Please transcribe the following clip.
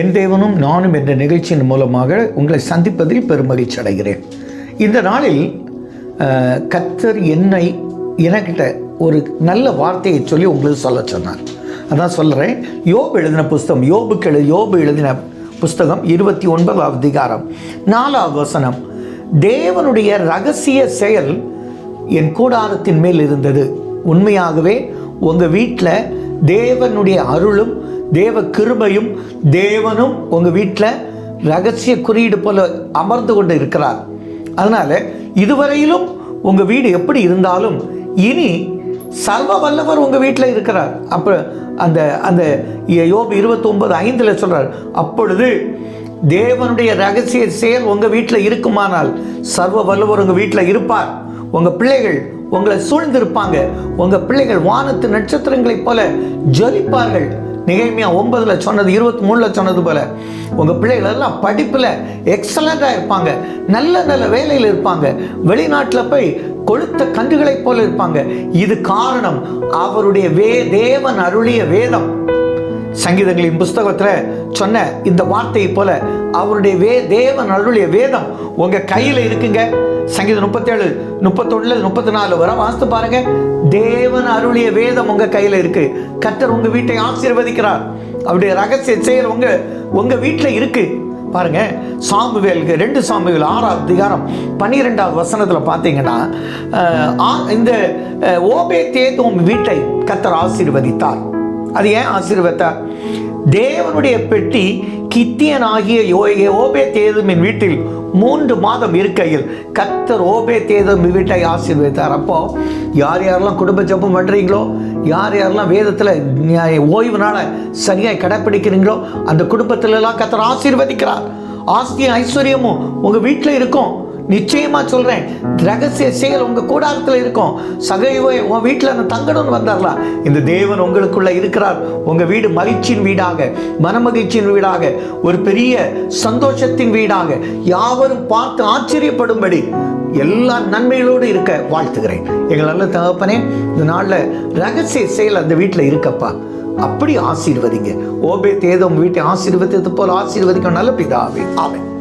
என் தேவனும் நானும் என்ற நிகழ்ச்சியின் மூலமாக உங்களை சந்திப்பதில் பெருமகிழ்ச்சி அடைகிறேன். இந்த நாளில் கத்தர் என்னை எனக்கிட்ட ஒரு நல்ல வார்த்தையை சொல்லி உங்களுக்கு சொல்ல சொன்னார். அதான் சொல்கிறேன் யோபு எழுதின புஸ்தகம் யோபுக்கு எழு யோபு எழுதின புஸ்தகம் இருபத்தி ஒன்பதாவது அதிகாரம் நாலாவது வசனம். தேவனுடைய ரகசிய செயல் என் கூடாரத்தின் மேல் இருந்தது. உண்மையாகவே உங்கள் வீட்டில் தேவனுடைய அருளும் தேவ கிருபையும் தேவனும் உங்கள் வீட்டில் ரகசிய குறியீடு போல அமர்ந்து கொண்டு இருக்கிறார். அதனால் இதுவரையிலும் உங்கள் வீடு எப்படி இருந்தாலும் இனி சர்வ வல்லவர் உங்கள் வீட்டில் இருக்கிறார். அப்போ அந்த அந்த யோபு இருபத்தொன்பது ஐந்தில் சொல்கிறார் அப்பொழுது தேவனுடைய ரகசிய செயல் உங்கள் வீட்டில் இருக்குமானால் சர்வ வல்லவர் உங்கள் வீட்டில் இருப்பார். உங்கள் பிள்ளைகள் உங்களை சூழ்ந்திருப்பாங்க. உங்கள் பிள்ளைகள் வானத்து நட்சத்திரங்களைப் போல ஜொலிப்பார்கள். நிகழ்மையா ஒன்பதுல சொன்னது இருபத்தி மூணுல சொன்னது போல உங்க பிள்ளைகள் எல்லாம் படிப்புல எக்ஸலண்டா இருப்பாங்க. நல்ல நல்ல வேலையில் இருப்பாங்க. வெளிநாட்டில் போய் கொளுத்த கன்றுகளைப் போல இருப்பாங்க. இது காரணம் அவருடைய வே தேவன் அருளிய வேதம். சங்கீதங்களின் புஸ்தகத்தில் சொன்ன இந்த வார்த்தையை போல அவருடைய வே தேவன் அருளிய வேதம் உங்க கையில் இருக்குங்க. சங்கீதம் முப்பத்தேழு முப்பத்தொன்னுல முப்பத்தி நாலு வரை வாசித்து பாருங்க. தேவன் அருளிய வேதம் உங்க கையில இருக்கு. கத்தர் உங்க வீட்டை ஆசீர்வதிக்கிறார். அவருடைய ரகசிய செயல் உங்க உங்க வீட்டில் இருக்கு. பாருங்க சாமுவேலுக்கு ரெண்டு சாமுவேல் ஆறாவது அதிகாரம் பன்னிரெண்டாவது வசனத்தில் பார்த்தீங்கன்னா ஆ- இந்த ஓபே தேதும் வீட்டை கத்தர் ஆசீர்வதித்தார். அது ஏன் ஆசீர்வத்தார் தேவனுடைய பெட்டி கித்தியன் ஆகிய ஓபே தேதுமின் வீட்டில் மூன்று மாதம் இருக்கையில் கத்தர் ஓபே தேதும் வீட்டை ஆசீர்வதித்தார். அப்போ யார் யாரெல்லாம் குடும்ப ஜப்பம் பண்ணுறீங்களோ யார் யாரெல்லாம் வேதத்தில் ஓய்வு நாளை சரியாக கடைப்பிடிக்கிறீங்களோ அந்த குடும்பத்திலலாம் கத்தர் ஆசீர்வதிக்கிறார். ஆஸ்தியும் ஐஸ்வர்யமும் உங்கள் வீட்டில் இருக்கும். நிச்சயமா சொல்றேன். ரகசிய செயல் உங்க கூடாரத்தில் இருக்கும். சகைவை உன் வீட்டில் அந்த தங்கணும்னு வந்தார்களா இந்த தேவன் உங்களுக்குள்ள இருக்கிறார். உங்க வீடு மகிழ்ச்சியின் வீடாக மனமகிழ்ச்சியின் வீடாக ஒரு பெரிய சந்தோஷத்தின் வீடாக யாவரும் பார்த்து ஆச்சரியப்படும்படி எல்லா நன்மைகளோடு இருக்க வாழ்த்துகிறேன். எங்கள் நல்ல தகப்பனே இந்த நாளில் ரகசிய செயல் அந்த வீட்டில் இருக்கப்பா. அப்படி ஆசீர்வதிங்க. ஓபே தேதம் வீட்டை ஆசீர்வதித்தது போல ஆசீர்வதிக்கும் நல்ல பிதாவே. ஆவேன்